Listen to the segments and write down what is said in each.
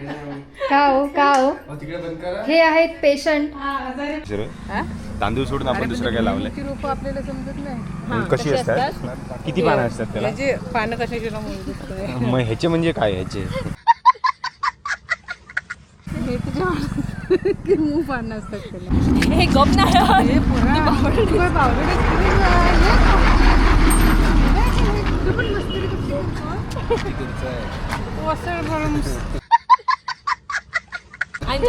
का हो का हो तिकडे बंद करा हे आहेत पेशंट तांदूळ सोडून आपण दुसरं काय लावलंय रोप आपल्याला समजत नाही कशी असतात किती पानं असतात त्याला म्हणजे पानं कशाची मग ह्याचे म्हणजे काय ह्याचे हे तुझ्या की मूग पानं असतात त्याला हे गप नाही हे पण मस्ती hello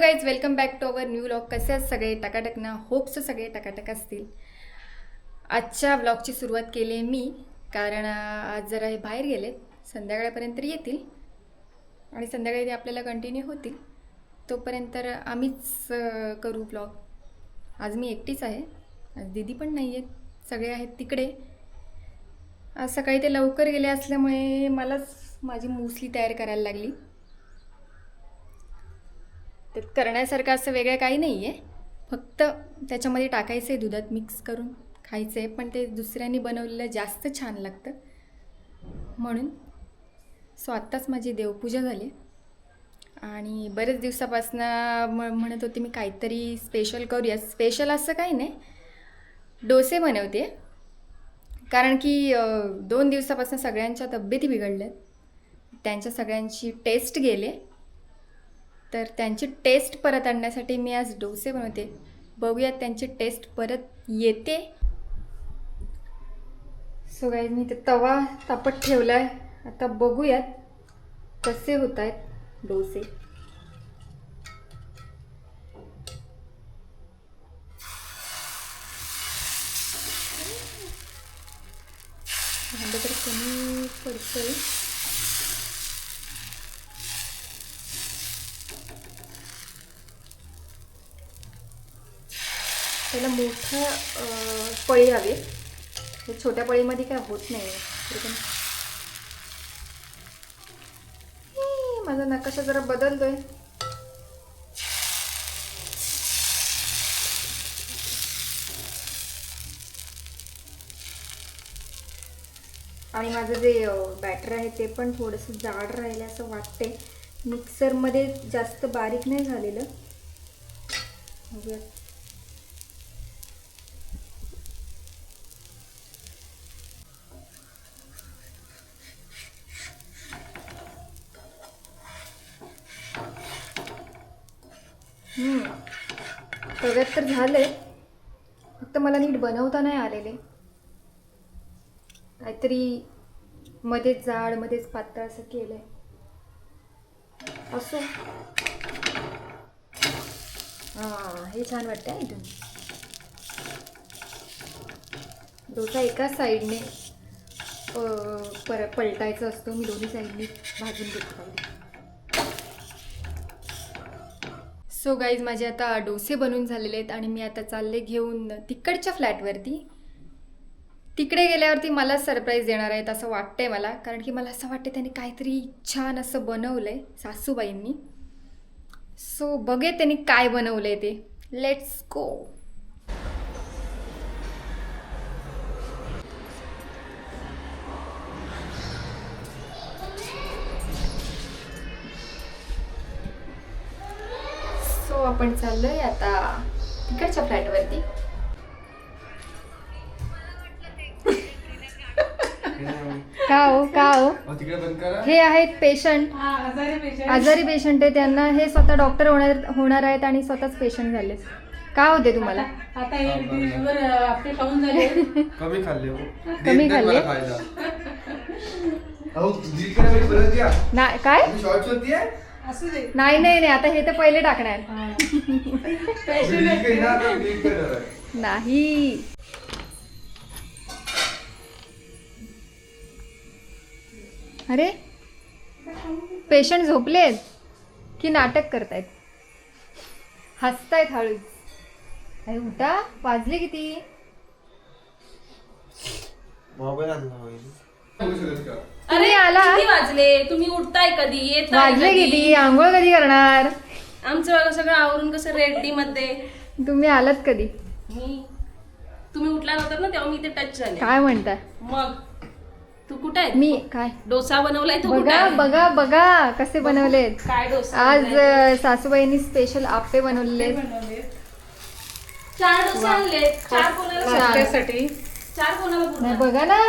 guys welcome back to our new vlog. कसे आहेत सगळे? टकाटक ना होप्स सगळे टकाटक असतील. आजच्या व्लॉगची सुरुवात केली आहे मी कारण आज जरा हे बाहेर गेले संध्याकाळपर्यंत येतील. आणि संध्याकाळी ते आपल्याला कंटिन्यू होतील. तोपर्यंत आम्हीच करू ब्लॉग आज मी एकटीच आहे. आज दीदी पण नाही आहेत सगळे आहेत तिकडे. आज सकाळी ते लवकर गेले असल्यामुळे मलाच माझी मुसली तयार करायला लागली. त्यात करण्यासारखं असं वेगळं काही नाही आहे फक्त त्याच्यामध्ये टाकायचं आहे दुधात मिक्स करून खायचं आहे पण ते दुसऱ्यांनी बनवलेलं जास्त छान लागतं. म्हणून सो आत्ताच माझी देवपूजा झाली. आणि बरेच दिवसापासनं म म्हणत होते मी काहीतरी स्पेशल करूया. स्पेशल असं काही नाही. डोसे बनवते. कारण की दोन दिवसापासून सगळ्यांच्या तब्येती बिघडल्यात. त्यांच्या सगळ्यांची टेस्ट गेले. तर त्यांची टेस्ट परत आणण्यासाठी मी आज डोसे बनवते. बघूयात त्यांची टेस्ट परत येते. सो गाईज मी ते तवा तापत ठेवला आहे आता बघूयात कसे होत आहेत डोसे. पळी हवी. हे छोट्या पळीमध्ये काय होत नाही पण माझा नकाशा जरा बदलतोय. आणि माझं जे बॅटर आहे ते पण थोडंसं जाड राहिलं असं वाटते मिक्सरमध्ये जास्त बारीक नाही झालेलं. तव्यात तर झाले फक्त मला नीट बनवता नाही आलेले. काहीतरी मध्येच जाड मध्येच पातळ असं केलंय. असो. हां हे छान वाटतं इथून. डोसा एकाच साईडने पर पलटायचा असतो. मी दोन्ही साईडने भाजून घेतो पाहिजे सो गाईज माझे आता डोसे बनून झालेले आहेत आणि मी आता चालले घेऊन तिकडच्या फ्लॅटवरती. तिकडे गेल्यावरती मला सरप्राईज देणार आहेत असं वाटतंय मला कारण की मला असं वाटतं त्यांनी काहीतरी छान असं बनवलं आहे सासूबाईंनी. सो बघे त्यांनी काय बनवलं आहे ते. लेट्स गो सो आपण चाललोय आता तिकडच्या फ्लॅटवरती का हो का हो? हे आहेत पेशंट हा, आजारी पेशंट आहे त्यांना. हे स्वतः डॉक्टर होणार होणार आहेत आणि स्वतःच पेशंट झाले. का होते तुम्हाला? आता हे दिवसभर आपले खाऊन झाले. कमी खाल्ले हो. कमी खाल्ले? काय? असू दे. नाही नाही नाही आता हे तर पहिले टाकणार. नाही. अरे पेशंट झोपलेत की नाटक करतायत? हसतायत हळूच. अरे उठा. वाजले किती? मोबाईल तुम्ही आला. किती वाजले? तुम्ही उठताय कधी? येताय वाजले? किती? आंघोळ कधी करणार? आमचं बघा सगळं आवरून कसं रेडी मध्ये. तुम्ही आलात कधी? मी? तुम्ही उठला नव्हता ना तेव्हा मी ते टच झाले. काय म्हणताय? मग? तू कुठे आहे? मी काय? डोसा बनवलाय तू कुठे बघा आहे? बघा बघा कसे बनवलेत. काय डोसा आज बनवलाय? अ, सासूबाईंनी स्पेशल आप्पे बनवलेले चार डोसे आणले चार कोणाला चार. कोणाला नाही? बघा ना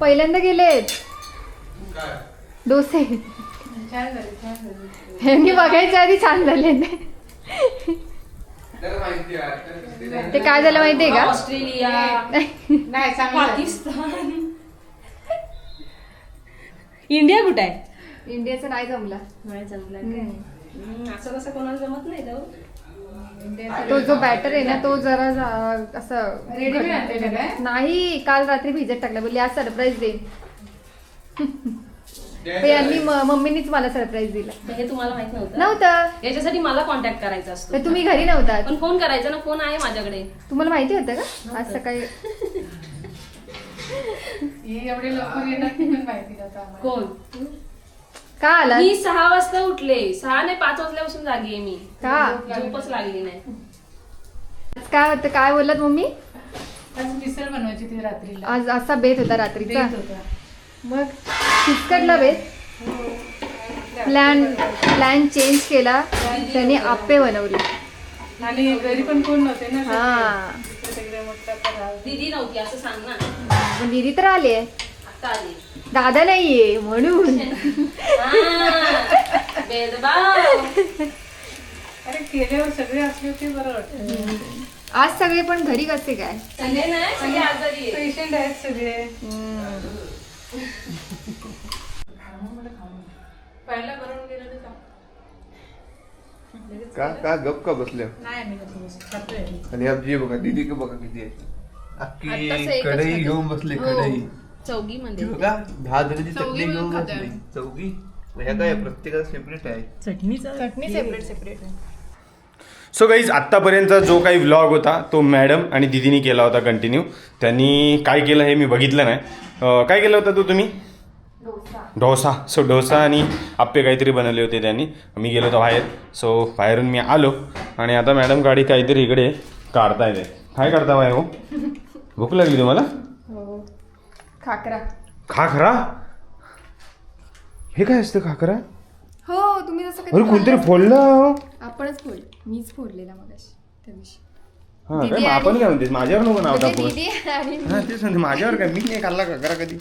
पहिल्यांदा गेलेत. डोसे. छान झाले छान झाले. ह्यांनी बघायच्या आधी छान झाले. ते काय झालं माहितीये का? ऑस्ट्रेलिया. नाही. पाकिस्तान. इंडिया कुठे आहे? इंडियाचं नाही जमला. नाही जमलं असं कसं कोणाला जमत नाही जाऊ. तो जो बॅटर आहे ना तो जरा असं रेडीमेड नाही काल रात्री भिजत टाकला. बोलली आज सरप्राईज देईन. पण यांनी म- मम्मीनीच मला सरप्राईज दिला. तर हे तुम्हाला माहीत नव्हतं. नव्हतं. याच्यासाठी मला कॉन्टॅक्ट करायचा असतो. तर तुम्ही घरी नव्हतात पण फोन करायचा ना फोन आहे माझ्याकडे. तुम्हाला माहिती होतं का? आज सकाळी हे एवढे लवकर येणार ते पण माहिती नव्हतं आम्हाला. कोण? का आला? मी सहा वाजता उठले. सहा नाही पाच वाजल्यापासून जागी आहे मी. का? झोपच लागली नाही. आज काय होतं? काय बोललात मम्मी? आज मिसळ बनवायची ती रात्रीला. आज असा बेत होता रात्रीचा. देत होता. मग? फिसकटला बेत प्लॅन प्लॅन चेंज केला त्याने आप्पे बनवले. आणि घरी पण कोण नव्हते ना हा. दीदी नव्हती असं सांग ना. पण दिदी तर आले आता आली. दादा नाहीये म्हणून. हा, भेदभाव. अरे केल्यावर सगळे असले होते बरं वाटतं. आज सगळे पण घरी कसे काय? सगळे नाही सगळे आजारी आहे. पेशंट आहेत सगळे. पहिला बनवून गेलं तर चांगलं. का का गप का बसले नाही आम्ही कसं बसू. खातोय आम्ही. आणि आमची बघा दीदी का बघा किती आहे? आत्ताच अख्खी एकच कढई खाते. घेऊन बसले हो. कढई. चौघी मध्ये बघा दहा जणांची चौघी चटणी मिळून घेऊन. बसली. चौघी ह्या काय प्रत्येकाला सेपरेट आहे? चटणी सेपरेट सेपरेट सो गाईज आत्तापर्यंतचा जो काही व्लॉग होता तो मॅडम आणि दिदीनी केला होता कंटिन्यू त्यांनी काय केलं हे मी बघितलं नाही. अं, काय केलं होतं तू तुम्ही? डोसा. सो डोसा आणि आप्पे काहीतरी बनवले होते त्यांनी. मी गेलो होतो बाहेर. सो बाहेरून मी आलो आणि आता मॅडम गाडी काहीतरी इकडे काढता येते काय काढता बाय हो? भूक लागली तुम्हाला? हो. खाकरा. खाखरा हे काय असतं खाखरा हो तुम्ही जसं अरे कोणतरी फोडलं हो? आपणच फोड मीच फोडलेला त्या दिवशी. हा मग आपण काय म्हणतेस? माझ्यावर नको नाव म्हणजे टाकू. हा तेच म्हणते माझ्यावर काय? मी नाही खाल्ला खाकरा कधी.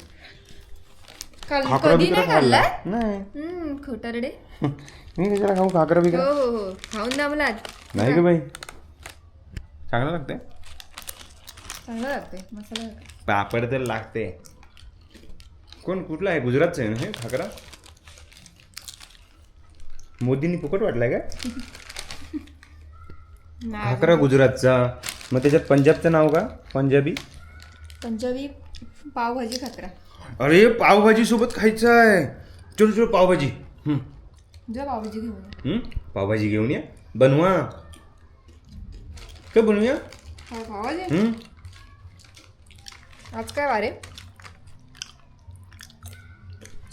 काल- खाकरा कधी बिकरा नाही खाल्ला? नाही. हम्म खोटारडे मी कशाला खाऊ? खाकरा हो बिकरा? हो हो खाऊन दामलात नाही का बाई. चांगलं लागतंय? चांगलं लागते मसाला लागते. पापड तर लागते कोण कुठला आहे? गुजरातचं आहे ना हे खाकरा? मोदींनी फुकट वाटलाय का खाकरा गुजरातचा. मग त्याच्यात पंजाबचं नाव का? पंजाबी? पंजाबी पावभाजी खाकरा. अरे पावभाजी सोबत खायचं आहे चलो चलो पावभाजी. तुझ्या पावभाजी घेऊन ये. पावभाजी घेऊन या. बनवा. काय बनवूया? हा, पावभाजी? आज काय वारे?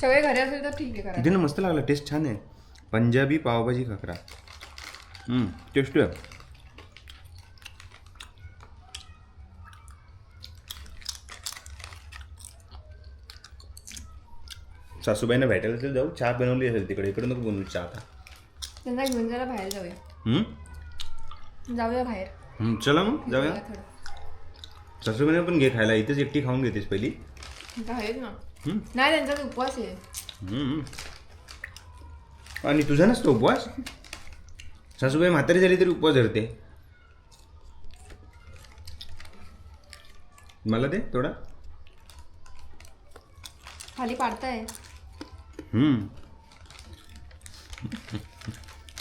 सगळे घरी असेल तर ठीक आहे करा ना मस्त लागला. टेस्ट छान आहे. पंजाबी पावभाजी खाकरा हम्म, टेस्ट आहे. सासूबाईंना भेटायला असेल जाऊ. चहा बनवली असेल तिकडे. इकडे नको बनवू चहा आता. त्यांना घेऊन जरा बाहेर जाऊया. हम्म? जाऊया बाहेर. हम्म, चला मग जाऊया. थोडं. सासूबाईंना पण घे खायला. इथेच एकटी खाऊन घेतेस पहिली. आहेत ना. हम्म? नाही त्यांचा उपवास आहे. हम्म. आणि तुझा नसतो उपवास? सासूबाई म्हातारी झाली तरी उपवास धरते. मला दे थोडा. खाली पाडताय.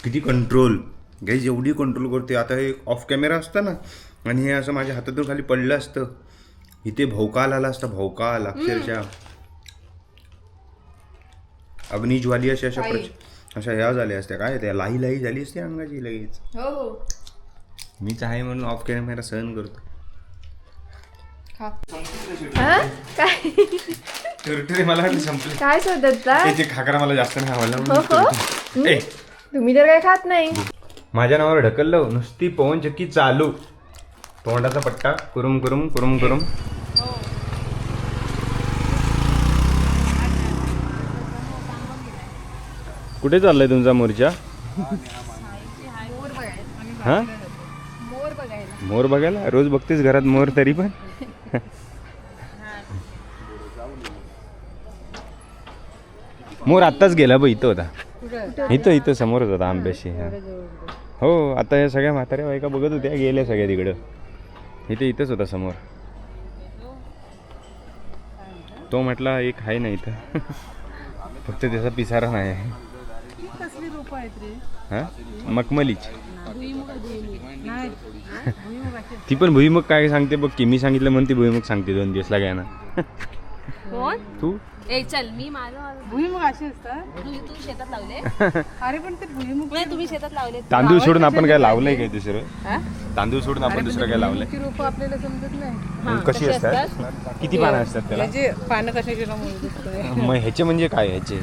किती कंट्रोल गाईज एवढी कंट्रोल करते आता हे ऑफ कॅमेरा असतं ना आणि हे असं माझ्या हातातून खाली पडलं असतं. इथे भौकाल आला असता भौकाल अक्षरशः. अग्निज्वाली अशा अशा. प्रच- अशा ह्या झाल्या असत्या. काय त्या लाही लाही झाली असते अंगाची लगेच. हो. मीच आहे म्हणून ऑफ कॅमेरा सहन करतो? काय? टरटरे मला वाटलं संपले. काय शोधत खाकरा मला जास्त नाही आवडला हो, म्हणून हो. टरटरे. ए, तुम्ही तर काय खात नाही. माझ्या नावावर ढकललं नुसती पवनचक्की चालू. तोंडाचा पट्टा. कुरुम कुरुम कुरुम कुरुम. कुठे चाललाय तुमचा मोर्चा? हा? मोर बघायला मोर बघायला. रोज बघतेस घरात मोर तरी पण? मोर आत्ताच गेला बघ इथं होता. इथं इथं समोरच होता आंब्याशी हा. हो आता या सगळ्या म्हाताऱ्या बायका बघत होत्या गेल्या सगळ्या तिकडं. इथे इथंच होता समोर. तो म्हटला एक आहे ना इथं. फक्त त्याचा पिसारा नाही आहे. हा मखमलीच. ती पण भुईमुग काय सांगते बघ की मी सांगितलं म्हणून ती भुईमुग सांगते दोन दिवस लागायना तू? ए चल मी माझं भुईमुग असे असतात. तू तू शेतात लावले? अरे पण ते भुईमुग नाही तुम्ही शेतात लावले तांदूळ सोडून आपण काय लावलंय काय दुसरं? तांदूळ सोडून आपण दुसरं काय लावलंय? रोप आपल्याला समजत नाही. कशी असतात? किती पानं असतात त्याला? म्हणजे पानं कशाची मग ह्याचे म्हणजे काय ह्याचे?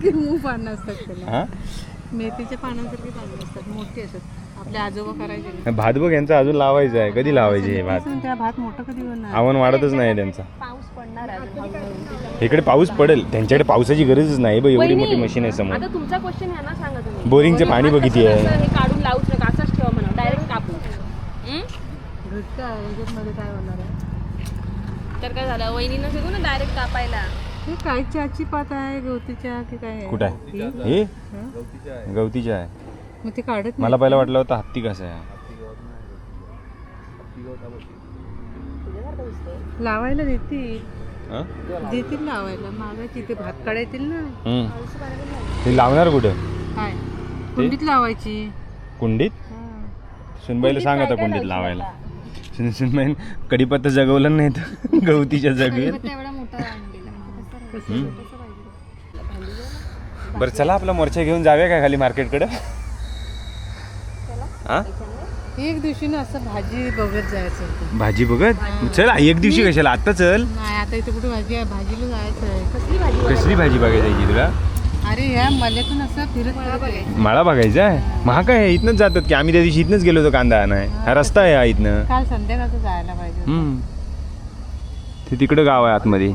की मूग पानं असतात त्याला. हा? मेथीच्या पानांसारखी पानं असतात. मोठी असतात. भात बघ यांचा अजून लावायचं आहे. कधी लावायचे हे भात? पण त्या भात मोठं कधी होणार? आव्हान वाढतच नाही त्यांचा. पाऊस पडणार आहे अजून. हळूहळू. इकडे पाऊस पडेल. त्यांच्याकडे पावसाची गरजच नाही. बघ एवढी मोठी मशीन आहे समोर. तुमचा क्वेश्चन आहे ना सांगा तुम्ही. बोरिंगचे पाणी भात बघ किती कसं आहे. हे काढून लावूच नका असंच ठेवा म्हणा. डायरेक्ट कापू. हं? काय होणार आहे? तर काय झालं? वहिनीनं सांगू ना डायरेक्ट कापायला. हे काय चहाची पात आहे गवतीच्या की काय आहे? कुठं आहे? हे? गवतीच्या आहे. मग ते काढत मला पहिला वाटलं होतं हत्ती कसं आहे. लावायला देतील. हं? देतील लावायला. मागायची ते भात काढायतील ना. हं. ते लावणार कुठं? काय? कुंडीत लावायची. कुंडीत? हा. सुनबाईला सांग आता कुंडीत लावायला. सुन सुनबाई कडीपत्ता जगवलं नाही तर गवतीच्या जगवेल एवढा मोठा. बरं चला आपला मोर्चा घेऊन जाऊया काय खाली मार्केटकडं? हा? एक दिवशी ना असं भाजी बघत जायचं होतं. भाजी बघत? चल एक दिवशी कशाला? आत्ता चल. नाही आता इथे कुठे भाजी आहे? भाजीला जायचं आहे. कसली भाजी कसली भाजी बघायची तुला? अरे ह्या मल्यातून असं फिरत. माळा बघायचा आहे? मग हा काय आहे? इथनंच जातात की आम्ही त्या दिवशी इथनंच गेलो होतो कांदा नाही हा रस्ता आहे हा इथनं. काल संध्याकाळचं जायला पाहिजे होतं. हम्म. ते तिकडं गाव आहे आतमध्ये.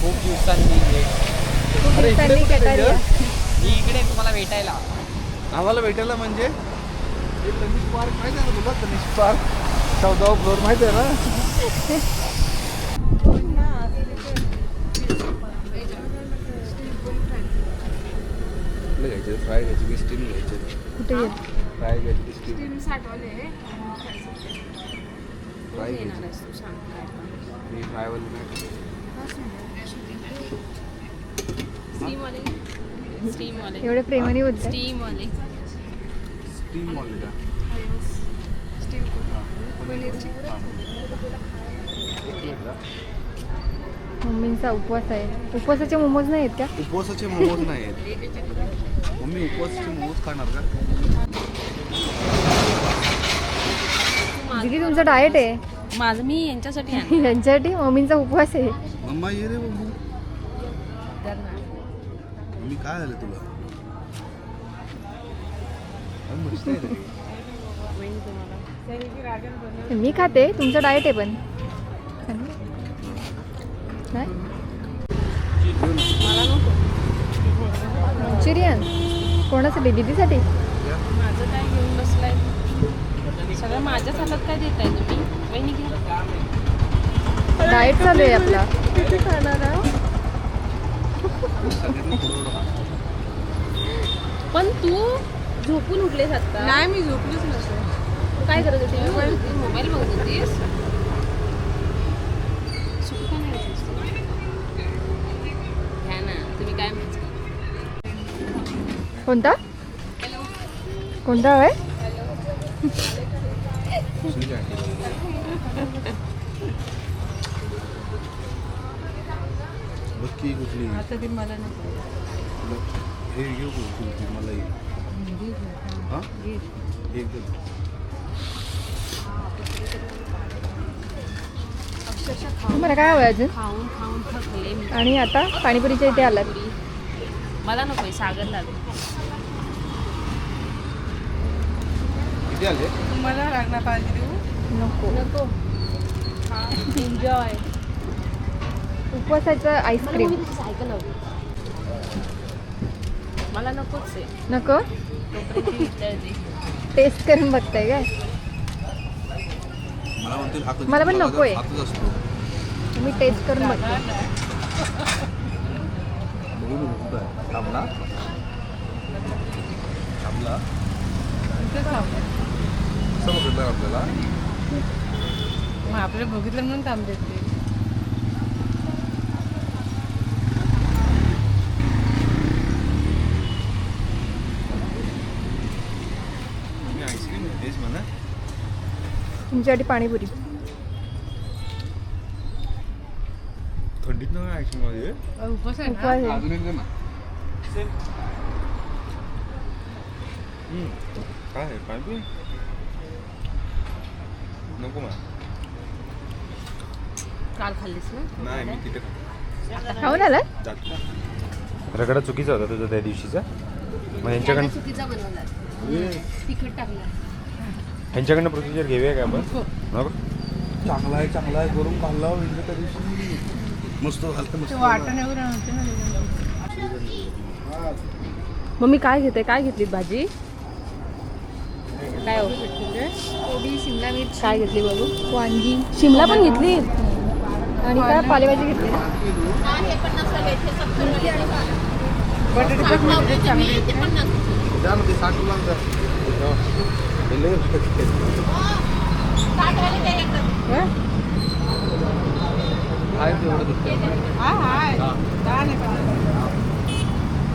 खूप दिवसांनी मी इकडे तुम्हाला भेटायला. आम्हाला भेटायला म्हणजे? हे तनिष पार्क माहिती आहे ना तुला? तनिष पार्क. चौदावा फ्लोअर माहिती आहे ना? घ्यायचे? फ्राय घ्यायचे की स्टीम घ्यायचे? कुठे गेलं? फ्राय घ्यायची स्टीम साठवले फ्राय घ्यायची. मी फ्रायवाली नाही स्टीम वाले स्टीम वाले एवढे प्रेमाने बोलतात स्टीम वाले स्टीम वाली का? मम्मींचा उपवास आहे. उपवासाचे मोमोज नाही आहेत का? उपवासाचे मोमोज नाही आहेत मम्मी उपवासाचे मोमोज खाणार का? दिदी तुमचा डाएट आहे? माझं मी यांच्यासाठी. यांच्यासाठी मम्मींचा उपवास आहे. मम्मा ये रे काय झालं तुला? आहे. मी खाते तुमचा डाएट आहे पण. मंचुरियन? कोणासाठी दीदीसाठी माझं काय घेऊन बसलाय सगळं माझ्याच हातात काय देताय तुम्ही? वहिनी घ्या. डाएट चालू आहे आपला. पण तू झोपून उठलेस आता नाही मी झोपलीच नसते तू काय करत होती? मोबाईल बघत होतीस? नाही. घ्या ना तुम्ही काय म्हणायचं कोणता? कोणता हवाय की कुठली? आता ती मला नको. हे घेऊ का कुल्फी मला हा? दे. मला काय हवं अजून? खाऊन खाऊन थकले मी. आणि आता पाणीपुरीच्या इथे आलात. मला नकोय सागर लागेल आले? तुम्हाला लागणार पाहिजे देऊ नको. नको. एन्जॉय उपवासाचं आईस्क्रीम मला नकोच आहे. नको? टेस्ट करून बघताय काय? मला पण नकोय. हातच असतो. मी टेस्ट करून बघते आहे. आपल्याला. बघितलं म्हणून थांबते ते आईस्क्रीम तेच म्हणा तुमच्यासाठी पाणीपुरी. थंडीत नव्हे आईस्क्रीममध्ये उपवास आहे ना? उपवास आहे. अजून एक दे ना काय आहे? पाणी नको मला. काल खाल्लीस ना? नाही मी तिथे खाऊन आला रगडा चुकीचा होता तुझा त्या दिवशीचा? मग चुकीचा बनवला तिखट टाकला ह्यांच्याकडनं प्रोसिजर घेऊया का आपण? नको चांगला आहे चांगला आहे. करून खाल्ला म्हणजे त्या दिवशी मस्त झालं मस्त ते वाटण एवढं नव्हते ना मम्मी काय घेते? काय घेतली भाजी? काय हो? कोबी शिमला मिरची. काय घेतली बघू वांगी. शिमला पण घेतली? आणि काय पालेभाजी घेतली? बटाटे पण म्हणजे चांगले द्या ना ते साठ मुलांचं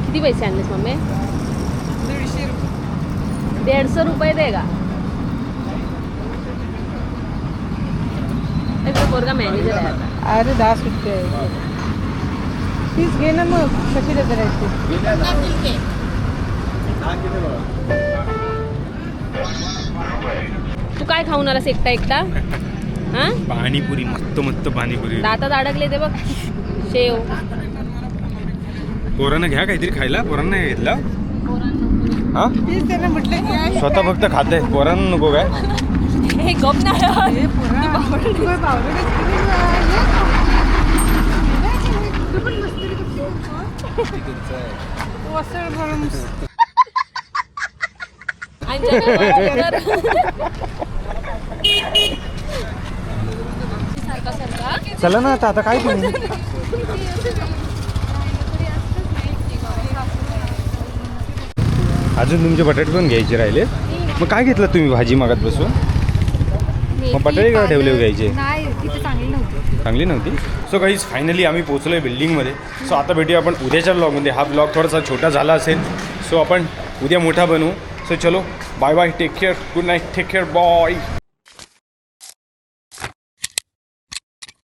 किती पैसे आणलेस मम्मी? दीडशे रुपये. दीडशे रुपये दे का पोरगा मॅनेजर आहे आता. अरे दहा सुट्टे आहे तीच घे ना मग. कशी देते राहायची तू काय खाऊन आलास एकटा एकटा? हा? पाणीपुरी मस्त मस्त पाणीपुरी. दातात अडकले ते बघ. शेव. पोरांना घ्या काहीतरी खायला पोरांना नाही घेतला. हा. स्वतः फक्त खात. आहे पोरांना नको काय? हे गप नाही? तू पण मस्ती करतो. तिकडचं आहे. तू असं बरं आणि जरा- सारखा सारखा चला ना आता आता काय तुम्ही? अजून तुमचे बटाटे पण घ्यायचे राहिले. मग काय घेतलं तुम्ही भाजी मागत बसून? मग बटाटे का ठेवले घ्यायचे? चांगली नव्हती. सो काहीच फायनली आम्ही पोचलो आहे बिल्डिंगमध्ये. सो आता भेटूया आपण उद्याच्या ब्लॉगमध्ये हा ब्लॉग थोडासा छोटा झाला असेल. सो आपण उद्या मोठा बनवू सो चलो bye bye take care good night take care bye